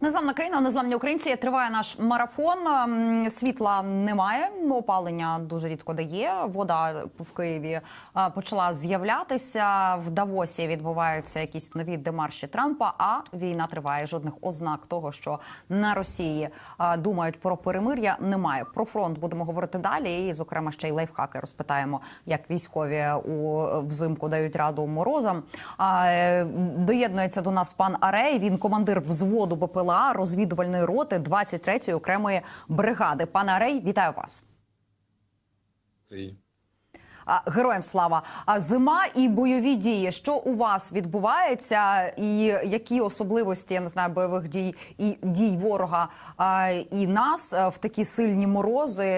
Незламна країна, незламні українці. Триває наш марафон. Світла немає, опалення дуже рідко дає. Вода в Києві почала з'являтися. В Давосі відбуваються якісь нові демарші Трампа. А війна триває. Жодних ознак того, що на Росії думають про перемир'я, немає. Про фронт будемо говорити далі. І, зокрема, ще й лайфхаки розпитаємо, як військові у взимку дають раду морозам. Е, доєднується до нас пан Арей. Він командир взводу БПЛА розвідувальної роти 23-ї окремої бригади. Пане Арей, вітаю вас. А, Героям слава! А зима і бойові дії. Що у вас відбувається, і які особливості я не знаю бойових дій і дій ворога і нас в такі сильні морози,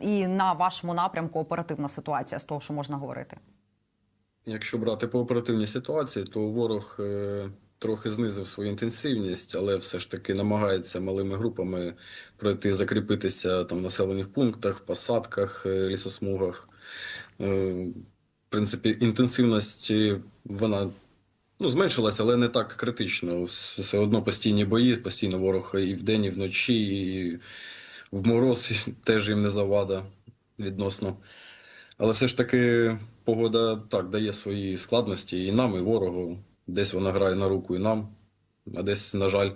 і на вашому напрямку оперативна ситуація з того, що можна говорити? Якщо брати по оперативній ситуації, то ворог е, трохи знизив свою інтенсивність, але все ж таки намагається малими групами пройти, закріпитися там в населених пунктах, посадках, е, лісосмугах. Е, в принципі, інтенсивність е, вона ну, зменшилася, але не так критично. Все одно постійні бої, постійно ворог і вдень, і вночі, і в мороз теж їм не завада відносно. Але все ж таки погода так дає свої складності і нам, і ворогу. Десь вона грає на руку і нам, а десь, на жаль,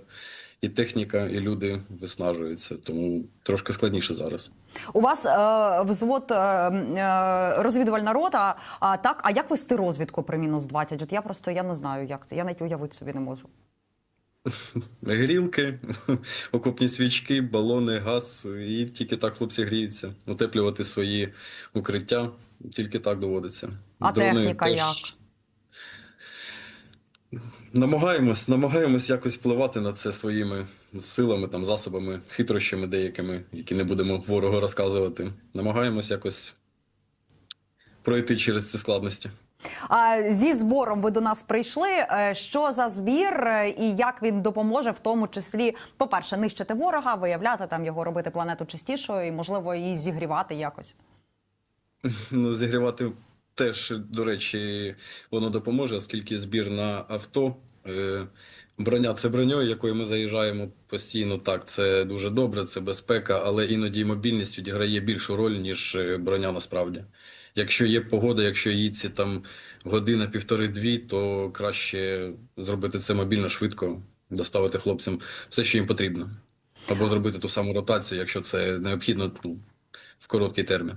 і техніка, і люди виснажуються. Тому трошки складніше зараз. У вас е, взвод е, е, розвідувальна рота. А так, а як вести розвідку при мінус 20? От я просто я не знаю, як це. Я навіть уявити собі не можу. Грілки, окопні свічки, балони, газ, і тільки так хлопці гріються. Утеплювати свої укриття, тільки так доводиться. А Дрони техніка теж як? Намагаємось, намагаємось якось впливати на це своїми силами, там, засобами, хитрощами деякими, які не будемо ворогу розказувати. Намагаємось якось пройти через ці складності. А зі збором ви до нас прийшли. Е, Що за збір е, і як він допоможе, в тому числі, по-перше, нищити ворога, виявляти там його, робити планету чистішою і, можливо, її зігрівати якось. Ну, зігрівати теж, до речі, воно допоможе, оскільки збір на авто. Е, броня це броньою, якою ми заїжджаємо постійно. Так, це дуже добре, це безпека, але іноді мобільність відіграє більшу роль, ніж е, броня насправді. Якщо є погода, якщо їдці там година, півтори-дві, то краще зробити це мобільно швидко, доставити хлопцям все, що їм потрібно. Або зробити ту саму ротацію, якщо це необхідно ну, в короткий термін.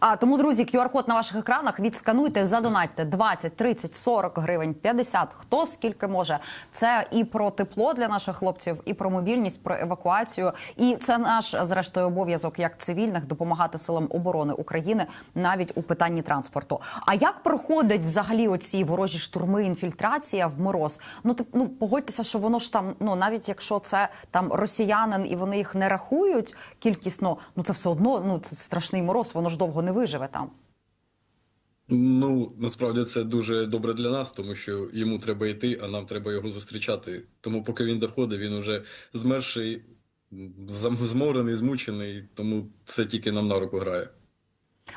А тому, друзі, QR-код на ваших екранах відскануйте, задонатьте 20, 30, 40 гривень, 50, хто скільки може. Це і про тепло для наших хлопців, і про мобільність, про евакуацію. І це наш зрештою обов'язок як цивільних допомагати силам оборони України навіть у питанні транспорту. А як проходять взагалі оці ворожі штурми, інфільтрація в мороз? Ну ти ну погодьтеся, що воно ж там, ну навіть якщо це там росіянин і вони їх не рахують кількісно, ну це все одно ну це страшний мороз, воно ж довго не виживе там. Ну, насправді це дуже добре для нас, тому що йому треба йти, а нам треба його зустрічати. Тому поки він доходить, він уже змерший, зморений, змучений, тому це тільки нам на руку грає.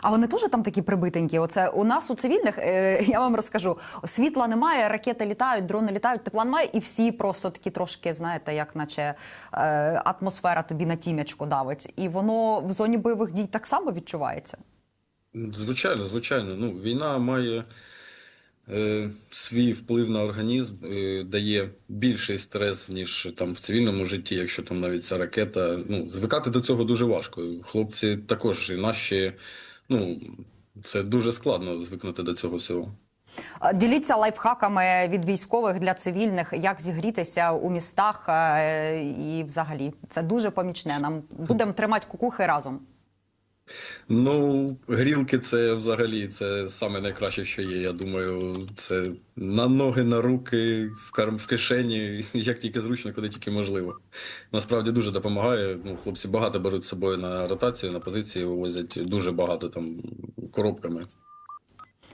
А вони теж там такі прибитенькі. Оце у нас у цивільних, е, я вам розкажу, світла немає, ракети літають, дрони літають, тепла немає, і всі просто такі трошки, знаєте, як наче е, атмосфера тобі на тім'ячку давить. І воно в зоні бойових дій так само відчувається. Звичайно, звичайно. Ну, війна має е, свій вплив на організм, е, дає більший стрес, ніж там в цивільному житті, якщо там навіть ця ракета. Ну, звикати до цього дуже важко. Хлопці також і наші, ну, це дуже складно звикнути до цього всього. Діліться лайфхаками від військових для цивільних, як зігрітися у містах е, і взагалі. Це дуже помічне. Нам будемо тримати кукухи разом. Ну, грілки це взагалі це саме найкраще, що є. Я думаю, це на ноги, на руки, в карм в кишені, як тільки зручно, куди тільки можливо. Насправді дуже допомагає. Ну, хлопці багато беруть з собою на ротацію, на позиції вивозять дуже багато там коробками.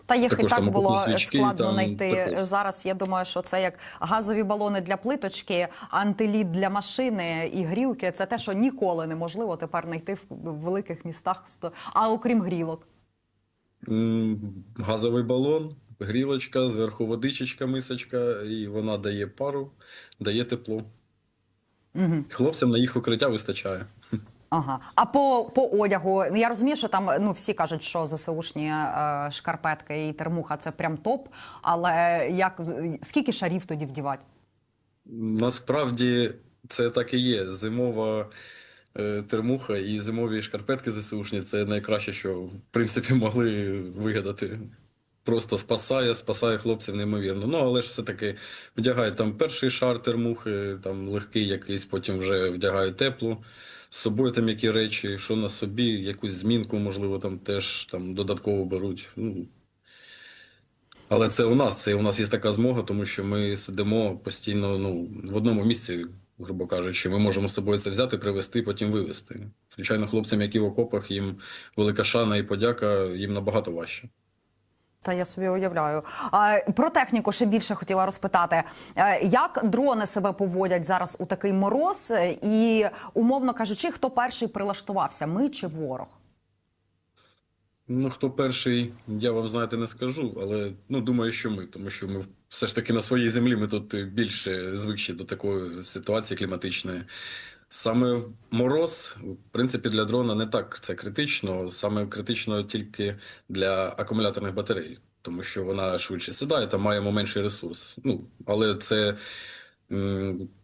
Та їх Також і так було свічки, складно там знайти також. зараз. Я думаю, що це як газові балони для плиточки, антиліт для машини і грілки. Це те, що ніколи неможливо тепер знайти в великих містах. А окрім грілок. Газовий балон, грілочка, зверху водичечка, мисочка, і вона дає пару, дає тепло. Хлопцям на їх укриття вистачає. Ага. А по, по одягу, ну, я розумію, що там ну всі кажуть, що ЗСУшні е, шкарпетки і термуха це прям топ. Але як скільки шарів тоді вдівати? Насправді це так і є. Зимова е, термуха і зимові шкарпетки ЗСУшні це найкраще, що в принципі могли вигадати. Просто спасає, спасає хлопців неймовірно. Ну, але ж все-таки вдягають там перший шар термухи, там легкий якийсь, потім вже вдягають теплу. З собою там які речі, що на собі, якусь змінку, можливо, там теж там додатково беруть. Ну, але це у нас, це у нас є така змога, тому що ми сидимо постійно ну, в одному місці, грубо кажучи, ми можемо з собою це взяти, привезти, потім вивезти. Звичайно, хлопцям, які в окопах, їм велика шана і подяка, їм набагато важче. Та я собі уявляю. А, про техніку ще більше хотіла розпитати. Е, Як дрони себе поводять зараз у такий мороз? Е, І, умовно кажучи, хто перший прилаштувався? Ми чи ворог? Ну, хто перший, я вам знаєте, не скажу, але ну думаю, що ми, тому що ми все ж таки на своїй землі ми тут більше звикші до такої ситуації кліматичної. Саме в мороз, в принципі, для дрона не так це критично. Саме критично тільки для акумуляторних батарей, тому що вона швидше сідає та маємо менший ресурс. Ну, але це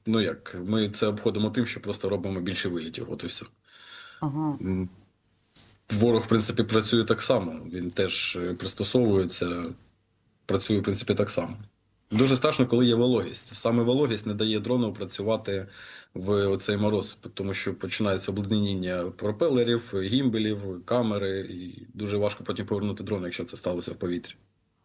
ну як, ми це обходимо тим, що просто робимо більше вилітів. От і все. Ага. Ворог, в принципі, працює так само. Він теж е, пристосовується, працює, в принципі, так само. Дуже страшно, коли є вологість. Саме вологість не дає дрону працювати в оцей мороз, тому що починається обледеніння пропелерів, гімбелів, камери, і дуже важко потім повернути дрон, якщо це сталося в повітрі.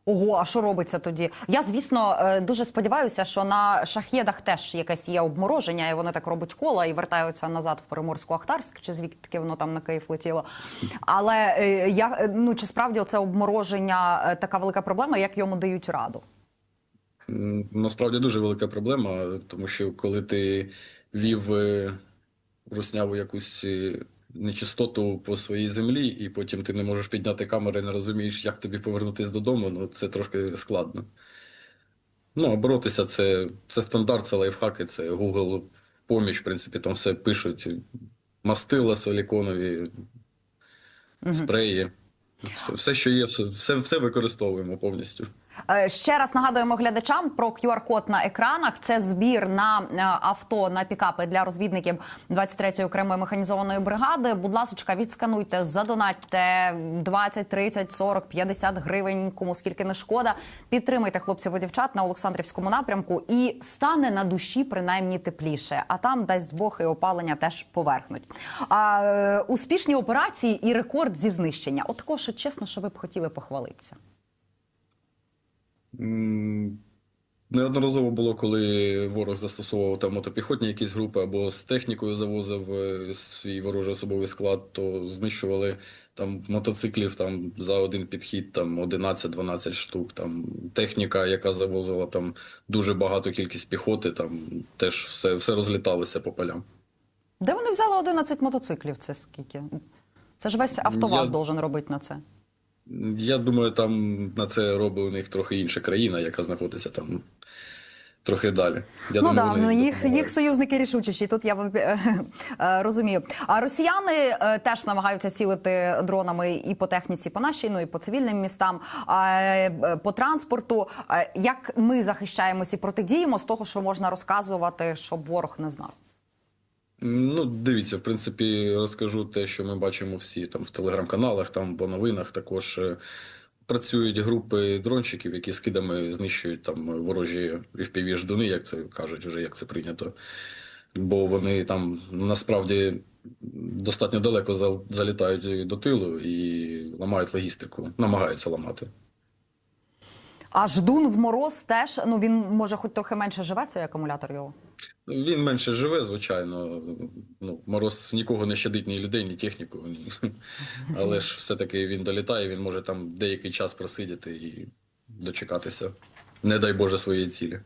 Ого, а що робиться тоді? Я звісно е, дуже сподіваюся, що на шахєдах теж якесь є обмороження, і вони так роблять кола і вертаються назад в Приморську Ахтарськ, чи звідки воно там на Київ летіло. Але е, я е, ну чи справді це обмороження така велика проблема, як йому дають раду? Насправді дуже велика проблема, тому що коли ти вів е, русняву якусь е, нечистоту по своїй землі, і потім ти не можеш підняти камери, не розумієш, як тобі повернутися додому, ну це трошки складно. Ну, а боротися це, це стандарт, це лайфхаки, це Google поміч, в принципі, там все пишуть. Мастила силіконові, спреї. Все, все, що є, все, все використовуємо повністю. Е, Ще раз нагадуємо глядачам про QR-код на екранах. Це збір на е, авто на пікапи для розвідників 23-ї окремої механізованої бригади. Будь ласка, відскануйте, задонатьте 20, 30, 40, 50 гривень, кому скільки не шкода. Підтримайте хлопців і дівчат на Олександрівському напрямку і стане на душі принаймні тепліше. А там дасть Бог і опалення теж поверхнуть. А е, успішні операції і рекорд зі знищення. От такого, що чесно, що ви б хотіли похвалитися. Неодноразово було, коли ворог застосовував там мотопіхотні якісь групи або з технікою завозив е, свій ворожий особовий склад, то знищували там мотоциклів там за один підхід там 11-12 штук. Там техніка, яка завозила там дуже багато кількість піхоти, там теж все, все розліталося по полям. Де вони взяли 11 мотоциклів? Це скільки? Це ж весь АвтоВАЗ Я- должен робити на це. Я думаю, там на це робить у них трохи інша країна, яка знаходиться там трохи далі. Я ну думаю, да, ну, їх, допомагають. їх союзники рішучіші. Тут я е, е, розумію. А росіяни е, теж намагаються цілити дронами і по техніці, по нашій, ну і по цивільним містам, а, по транспорту. Як ми захищаємось і протидіємо з того, що можна розказувати, щоб ворог не знав? Ну, дивіться, в принципі, розкажу те, що ми бачимо всі там в телеграм-каналах, там по новинах також е, працюють групи дронщиків, які скидами знищують там ворожі fpv ждуни, як це кажуть, вже як це прийнято. Бо вони там насправді достатньо далеко залітають до тилу і ламають логістику, намагаються ламати. А ждун в мороз теж ну він може хоч трохи менше живе, цей акумулятор його. Він менше живе, звичайно. Ну, мороз нікого не щадить, ні людей, ні техніку. Ні. Але ж все-таки він долітає, він може там деякий час просидіти і дочекатися. Не дай Боже своєї цілі.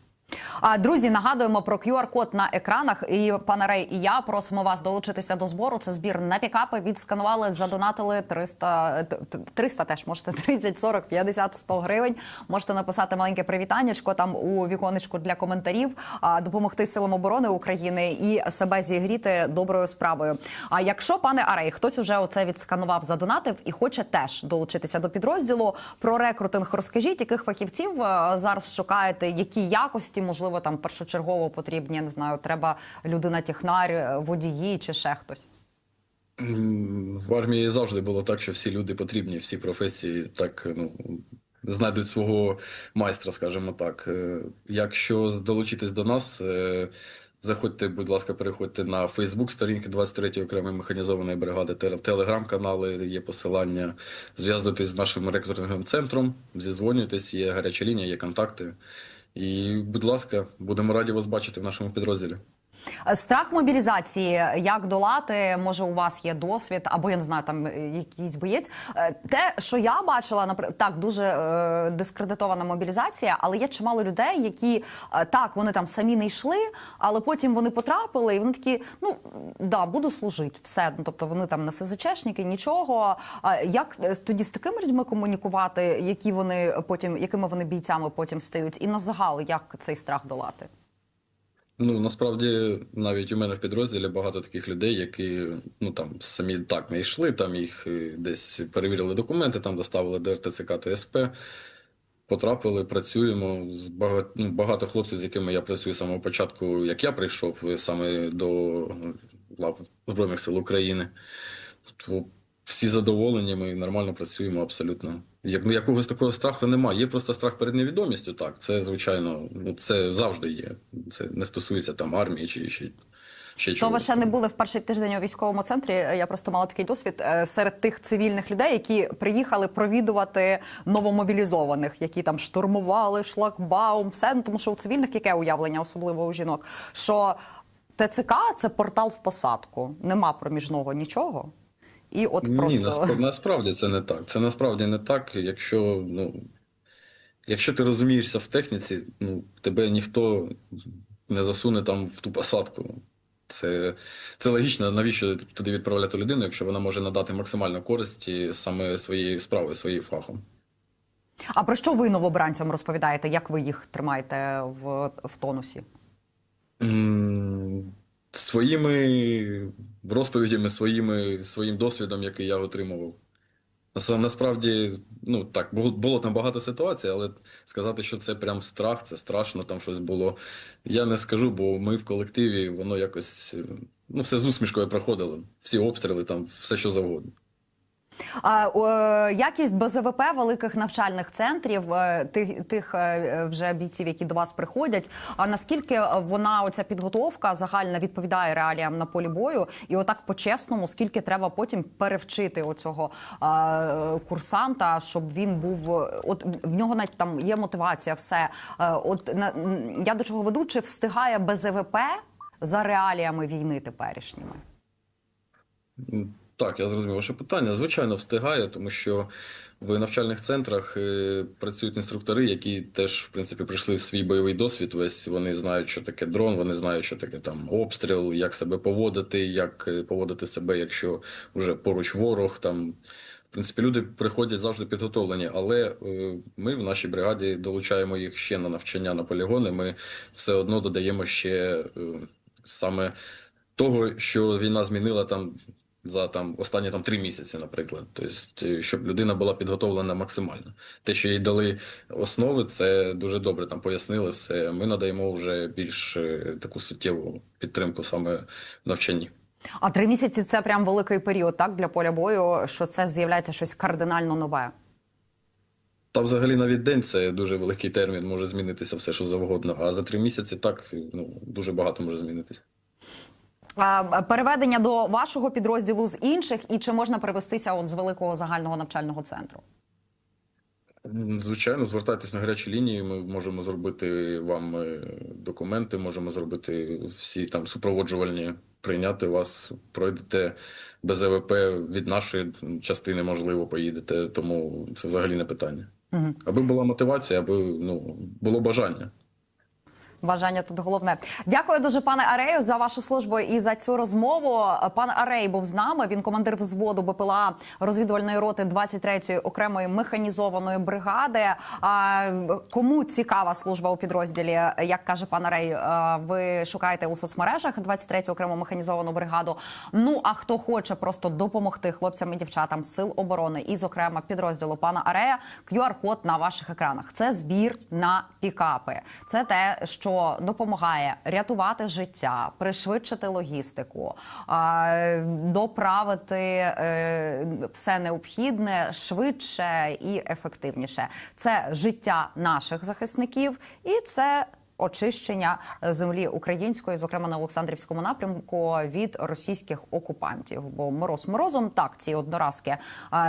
А друзі, нагадуємо про QR-код на екранах. І пане Рей, і я просимо вас долучитися до збору. Це збір на пікапи. Відсканували, задонатили 300, т- т- 300 теж можете 30, 40, 50, 100 гривень. Можете написати маленьке привітаннячко там у віконечку для коментарів, а, допомогти силам оборони України і себе зігріти доброю справою. А якщо пане Арей, хтось уже оце відсканував, задонатив і хоче теж долучитися до підрозділу про рекрутинг, розкажіть, яких фахівців е, зараз шукаєте, які якості можливо там першочергово потрібні. Я не знаю, треба людина технар, е, водії чи ще хтось. В армії завжди було так, що всі люди потрібні, всі професії так ну, знайдуть свого майстра, скажімо так. Е, Якщо долучитись до нас, е, заходьте, будь ласка, переходьте на Фейсбук, сторінки 23-ї окремої механізованої бригади, телеграм-канали, є посилання. Зв'язуйтесь з нашим рекрутинговим центром, зізвонюйтесь, є гаряча лінія, є контакти. І, будь ласка, будемо раді вас бачити в нашому підрозділі. Е, Страх мобілізації, як долати? Може, у вас є досвід, або я не знаю, там е, якийсь боєць. Е, Те, що я бачила, наприклад, так дуже е, дискредитована мобілізація, але є чимало людей, які е, так вони там самі не йшли, але потім вони потрапили, і вони такі, ну да, буду служити, все. Ну, тобто вони там не СЗЧшники, нічого. А як е, тоді з такими людьми комунікувати, які вони потім, якими вони бійцями потім стають, і на загал, як цей страх долати? Ну, насправді, навіть у мене в підрозділі багато таких людей, які ну там самі так не йшли, там їх е, десь перевірили документи, там доставили до РТЦК ТСП, потрапили, працюємо з багато, ну, багато хлопців, з якими я працюю з самого початку, як я прийшов е, саме до лав Збройних сил України. То всі задоволені, ми нормально працюємо абсолютно. Як, ну, якогось такого страху немає. Є просто страх перед невідомістю, так. Це, звичайно, ну, це завжди є. Це не стосується там армії чи ще, ще То ви ще не були в перший тиждень у військовому центрі. Я просто мала такий досвід е, серед тих цивільних людей, які приїхали провідувати новомобілізованих, які там штурмували шлагбаум, все ну, тому, що у цивільних яке уявлення, особливо у жінок, що ТЦК це портал в посадку, нема проміжного нічого. І от Ні, просто насправді, насправді це не так. Це насправді не так, якщо, ну, якщо ти розумієшся в техніці, ну, тебе ніхто не засуне там в ту посадку. Це, це логічно, навіщо туди відправляти людину, якщо вона може надати максимальну користь саме своєю справою, своїм фахом. а про що ви новобранцям розповідаєте? Як ви їх тримаєте в, в тонусі? Своїми розповідями, своїми, своїм досвідом, який я отримував. Насправді, ну так, було, там багато ситуацій, але сказати, що це прям страх, це страшно, там щось було. Я не скажу, бо ми в колективі, воно якось, ну, все з усмішкою проходило. Всі обстріли, там все що завгодно. Якість БЗВП великих навчальних центрів, е, тих, тих е, вже бійців, які до вас приходять. А наскільки вона оця підготовка загальна відповідає реаліям на полі бою? І отак по-чесному, скільки треба потім перевчити оцього курсанта, щоб він був от в нього навіть там є мотивація, все Е, от на я до чого веду, чи встигає БЗВП за реаліями війни теперішніми? Так, я зрозумів ваше питання. Звичайно, встигає, тому що в навчальних центрах е, працюють інструктори, які теж, в принципі, прийшли в свій бойовий досвід. Весь вони знають, що таке дрон, вони знають, що таке там обстріл, як себе поводити, як е, поводити себе, якщо вже поруч ворог. Там, в принципі, люди приходять завжди підготовлені, але е, ми в нашій бригаді долучаємо їх ще на навчання на полігони. Ми все одно додаємо ще саме того, що війна змінила там за там останні там три місяці, наприклад. Тобто, щоб людина була підготовлена максимально. Те, що їй дали основи, це дуже добре там пояснили все. Ми надаємо вже більш е, таку суттєву підтримку саме в навчанні. А три місяці це прям великий період, так для поля бою, що це з'являється щось кардинально нове. Та взагалі навіть день це дуже великий термін, може змінитися все, що завгодно. А за три місяці так ну дуже багато може змінитися. Переведення до вашого підрозділу з інших, і чи можна перевестися от з великого загального навчального центру? Звичайно, звертайтесь на гарячі лінії. Ми можемо зробити вам е, документи, можемо зробити всі там супроводжувальні, прийняти вас, пройдете без ЕВП від нашої частини, можливо, поїдете. Тому це взагалі не питання. Аби була мотивація, аби ну було бажання. Бажання тут головне. Дякую дуже, пане Арею, за вашу службу і за цю розмову. Пан Арей був з нами. Він командир взводу БПЛА розвідувальної роти 23-ї окремої механізованої бригади. А кому цікава служба у підрозділі, як каже пан Арей, ви шукаєте у соцмережах 23-ю окрему механізовану бригаду. Ну а хто хоче просто допомогти хлопцям і дівчатам сил оборони, і зокрема підрозділу пана Арея, QR-код на ваших екранах. Це збір на пікапи. Це те, що допомагає рятувати життя, пришвидшити логістику, доправити е, все необхідне швидше і ефективніше. Це життя наших захисників, і це очищення землі української, зокрема на Олександрівському напрямку, від російських окупантів. Бо мороз морозом так ці одноразки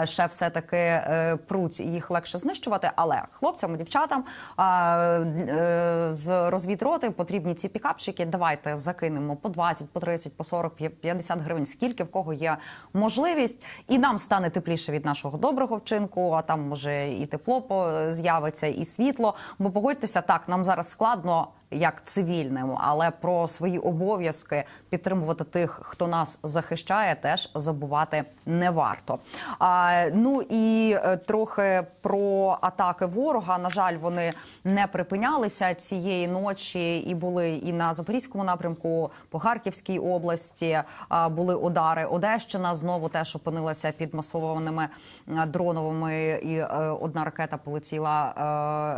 е, ще все таки пруть їх легше знищувати. Але хлопцям, дівчатам е, е, з розвідроти потрібні ці пікапчики. Давайте закинемо по 20, по 30, по 40, 50 гривень. Скільки в кого є можливість, і нам стане тепліше від нашого доброго вчинку. А там може і тепло з'явиться, і світло. Бо погодьтеся, так нам зараз складно 어, як цивільним, але про свої обов'язки підтримувати тих, хто нас захищає, теж забувати не варто. А, ну і е, трохи про атаки ворога. На жаль, вони не припинялися цієї ночі і були і на запорізькому напрямку, по Харківській області а, були удари. Одещина знову теж опинилася під масованими е, дроновими, і е, одна ракета полетіла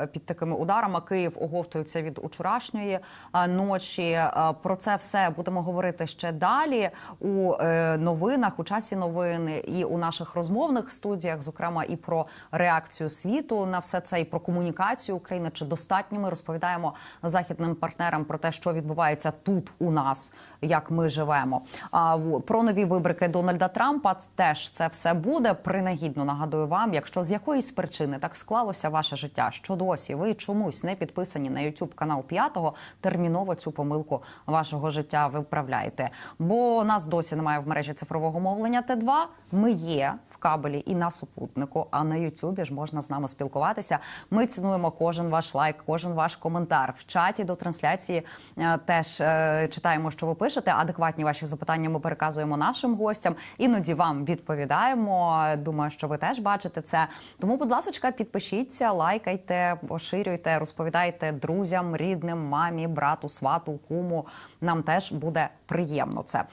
е, під такими ударами. Київ оговтується від учорашньої е, ночі. Про це все будемо говорити ще далі у е, новинах, у часі новин і у наших розмовних студіях, зокрема і про реакцію світу на все це, і про комунікацію України. Чи достатньо ми розповідаємо західним партнерам про те, що відбувається тут у нас, як ми живемо. А про нові вибрики Дональда Трампа теж це все буде. Принагідно нагадую вам, якщо з якоїсь причини так склалося ваше життя, що досі ви чомусь не підписані на YouTube канал п'ятого, терміново цю помилку вашого життя виправляйте. Бо нас досі немає в мережі цифрового мовлення Т2. Ми є в кабелі і на супутнику. А на Ютубі ж можна з нами спілкуватися. Ми цінуємо кожен ваш лайк, кожен ваш коментар. В чаті до трансляції е, теж е, читаємо, що ви пишете. Адекватні ваші запитання ми переказуємо нашим гостям. Іноді вам відповідаємо. Думаю, що ви теж бачите це. Тому, будь ласка, підпишіться, лайкайте, поширюйте, розповідайте друзям, рідним, мамі, брату, свату, куму. Нам теж буде приємно це.